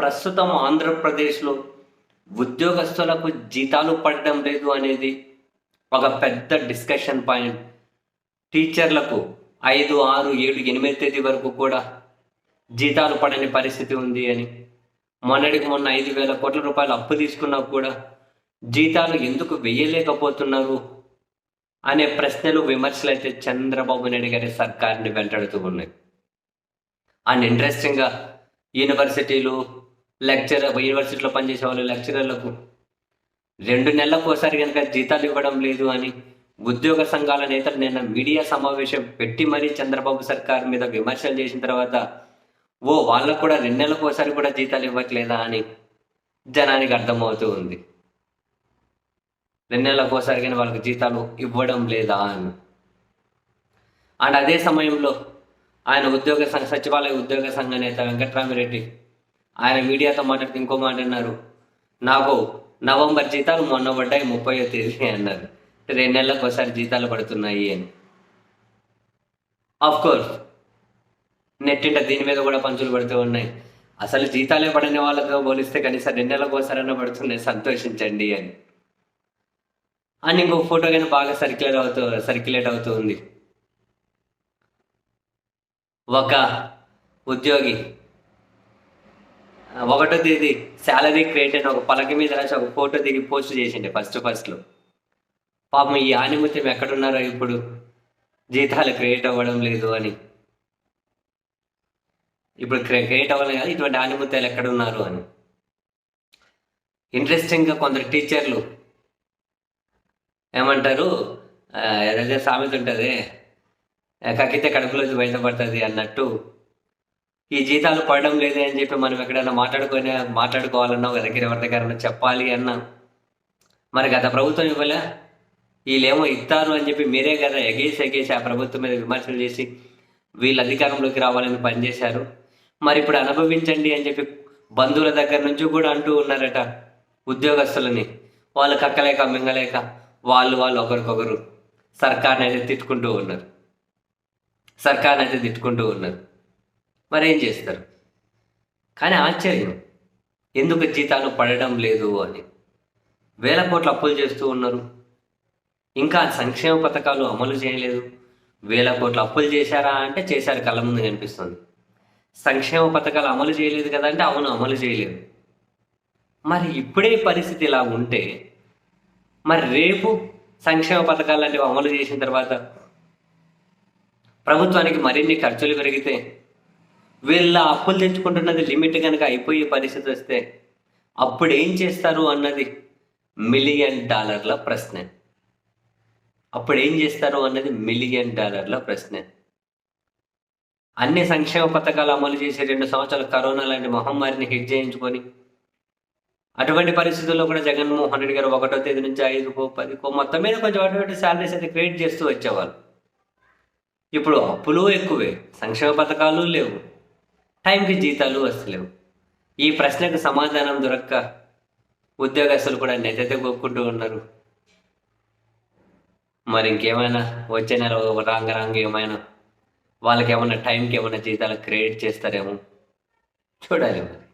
ప్రస్తుతం ఆంధ్రప్రదేశ్లో ఉద్యోగస్తులకు జీతాలు పడడం లేదు అనేది ఒక పెద్ద డిస్కషన్ పాయింట్ టీచర్లకు ఐదు ఆరు ఏడు ఎనిమిది తేదీ వరకు కూడా జీతాలు పడని పరిస్థితి ఉంది అని. మొన్నటికి మొన్న ఐదు వేల కోట్ల రూపాయలు అప్పు తీసుకున్నా కూడా జీతాలు ఎందుకు వెయ్యలేకపోతున్నారు అనే ప్రశ్నలు విమర్శలు అయితే చంద్రబాబు నాయుడు గారి సర్కార్ని వెంటాడుతూ ఉన్నాయి. అండ్ ఇంట్రెస్టింగ్గా యూనివర్సిటీలు లెక్చర్ యూనివర్సిటీలో పనిచేసే వాళ్ళు లెక్చరర్లకు రెండు నెలలకు ఒకసారి కనుక జీతాలు ఇవ్వడం లేదు అని ఉద్యోగ సంఘాల నేతలు నిన్న మీడియా సమావేశం పెట్టి మరీ చంద్రబాబు సర్కార్ మీద విమర్శలు చేసిన తర్వాత ఓ వాళ్ళకు కూడా రెండు నెలలకు ఒకసారి కూడా జీతాలు ఇవ్వట్లేదా అని జనానికి అర్థమవుతూ ఉంది. రెండు నెలలకు ఒకసారి కానీ వాళ్ళకి జీతాలు ఇవ్వడం లేదా అని. అండ్ అదే సమయంలో ఆయన ఉద్యోగ సంఘ సచివాలయ ఉద్యోగ సంఘ నేత వెంకట్రామిరెడ్డి ఆయన మీడియాతో మాట్లాడితే ఇంకో మాట అన్నారు. నాకు నవంబర్ జీతాలు మొన్న పడ్డాయి ముప్పై తేదీ అన్నారు. రెండు నెలలకు ఒకసారి జీతాలు పడుతున్నాయి అని. ఆఫ్ కోర్స్ నెట్టింట దీని మీద కూడా పంచులు పడుతూ ఉన్నాయి. అసలు జీతాలే పడని వాళ్ళతో పోలిస్తే కనీసం రెండు నెలలకు ఒకసారైనా పడుతున్నాయి సంతోషించండి అని. అని ఇంకో ఫోటో కానీ బాగా సర్క్యులేట్ అవుతూ సర్క్యులేట్ అవుతూ ఉంది. ఒక ఉద్యోగి ఒకటో తేదీ శాలరీ క్రియేట్ అని ఒక పలక మీద రాసి ఒక ఫోటో దిగి పోస్ట్ చేసిండే ఫస్ట్ ఫస్ట్లో పాపం ఈ ఆనిమత్యం ఎక్కడున్నారో ఇప్పుడు? జీతాలు క్రియేట్ అవ్వడం లేదు అని. ఇప్పుడు క్రియేట్ అవ్వాలి కాదు ఇటువంటి ఆనిమత్యాలు ఎక్కడున్నారు అని. ఇంట్రెస్టింగ్గా కొందరు టీచర్లు ఏమంటారు? ఏదైతే సామెత ఉంటుంది. కక్కితే కడుపులోంచి బయటపడుతుంది అన్నట్టు ఈ జీతాలు పడడం లేదే అని చెప్పి మనం ఎక్కడైనా మాట్లాడుకొని మాట్లాడుకోవాలన్నా ఒక దగ్గర ఎవరి దగ్గర చెప్పాలి అన్నా మరి గత ప్రభుత్వం ఇవ్వలే? వీళ్ళేమో ఇస్తారు అని చెప్పి మీరే కదా ఎగేసి ఎగేసి ఆ ప్రభుత్వం మీద విమర్శలు చేసి వీళ్ళు అధికారంలోకి రావాలని పనిచేశారు. మరి ఇప్పుడు అనుభవించండి అని చెప్పి బంధువుల దగ్గర నుంచి కూడా అంటూ ఉన్నారట ఉద్యోగస్తులని. వాళ్ళు కక్కలేక మింగలేక వాళ్ళు వాళ్ళు ఒకరికొకరు సర్కార్ని అయితే తిట్టుకుంటూ ఉన్నారు. సర్కార్ని అయితే తిట్టుకుంటూ ఉన్నారు. మరి ఏం చేస్తారు? కానీ ఆశ్చర్యం. ఎందుకు జీతాలు పడడం లేదు అని. వేల కోట్ల అప్పులు చేస్తూ ఉన్నారు. ఇంకా సంక్షేమ పథకాలు అమలు చేయలేదు. వేల కోట్ల అప్పులు చేశారా అంటే చేశారు కళ్ళ ముందు కనిపిస్తుంది. సంక్షేమ పథకాలు అమలు చేయలేదు కదా అంటే అవును అమలు చేయలేదు. మరి ఇప్పుడే పరిస్థితి ఇలా ఉంటే మరి రేపు సంక్షేమ పథకాలు లాంటివి అమలు చేసిన తర్వాత ప్రభుత్వానికి మరిన్ని ఖర్చులు పెరిగితే వీళ్ళ అప్పులు తెచ్చుకుంటున్నది లిమిట్ కనుక అయిపోయే పరిస్థితి వస్తే అప్పుడు ఏం చేస్తారు అన్నది మిలియన్ డాలర్ల ప్రశ్న. అప్పుడు ఏం చేస్తారు అన్నది మిలియన్ డాలర్ల ప్రశ్న. అన్ని సంక్షేమ పథకాలు అమలు చేసే రెండు సంవత్సరాలు కరోనా లాంటి మహమ్మారిని హిట్ చేయించుకొని అటువంటి పరిస్థితుల్లో కూడా జగన్మోహన్ రెడ్డి గారు ఒకటో తేదీ నుంచి ఐదుకో పదికో మొత్తం మీద కొంచెం అటువంటి శాలరీస్ అయితే క్రియేట్ చేస్తూ వచ్చేవాళ్ళు. ఇప్పుడు అప్పులు ఎక్కువే సంక్షేమ పథకాలు లేవు. టైంకి జీతాలు వస్తలేవు. ఈ ప్రశ్నకు సమాధానం దొరక్క ఉద్యోగస్తులు కూడా నెత్తెత్తి కొక్కుంటూ ఉన్నారు. మరి ఇంకేమైనా వచ్చే నెల రాంగ రాంగ ఏమైనా వాళ్ళకి ఏమైనా టైంకి ఏమైనా జీతాలు క్రియేట్ చేస్తారేమో చూడాలి మరి.